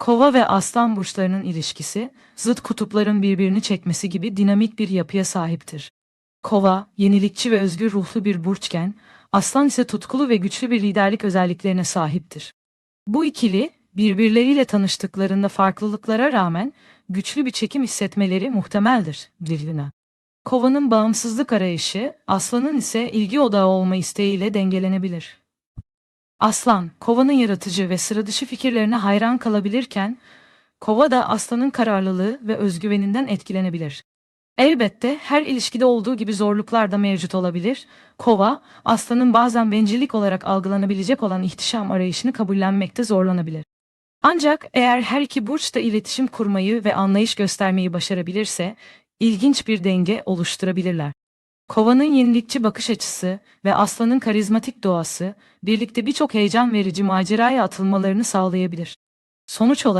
Kova ve aslan burçlarının ilişkisi, zıt kutupların birbirini çekmesi gibi dinamik bir yapıya sahiptir. Kova, yenilikçi ve özgür ruhlu bir burçken, aslan ise tutkulu ve güçlü bir liderlik özelliklerine sahiptir. Bu ikili, birbirleriyle tanıştıklarında farklılıklara rağmen güçlü bir çekim hissetmeleri muhtemeldir birbirine. Kovanın bağımsızlık arayışı, aslanın ise ilgi odağı olma isteğiyle dengelenebilir. Aslan, kovanın yaratıcı ve sıradışı fikirlerine hayran kalabilirken, kova da aslanın kararlılığı ve özgüveninden etkilenebilir. Elbette her ilişkide olduğu gibi zorluklar da mevcut olabilir. Kova, aslanın bazen bencillik olarak algılanabilecek olan ihtişam arayışını kabullenmekte zorlanabilir. Ancak eğer her iki burç da iletişim kurmayı ve anlayış göstermeyi başarabilirse, ilginç bir denge oluşturabilirler. Kovanın yenilikçi bakış açısı ve aslanın karizmatik doğası birlikte birçok heyecan verici maceraya atılmalarını sağlayabilir. Sonuç olarak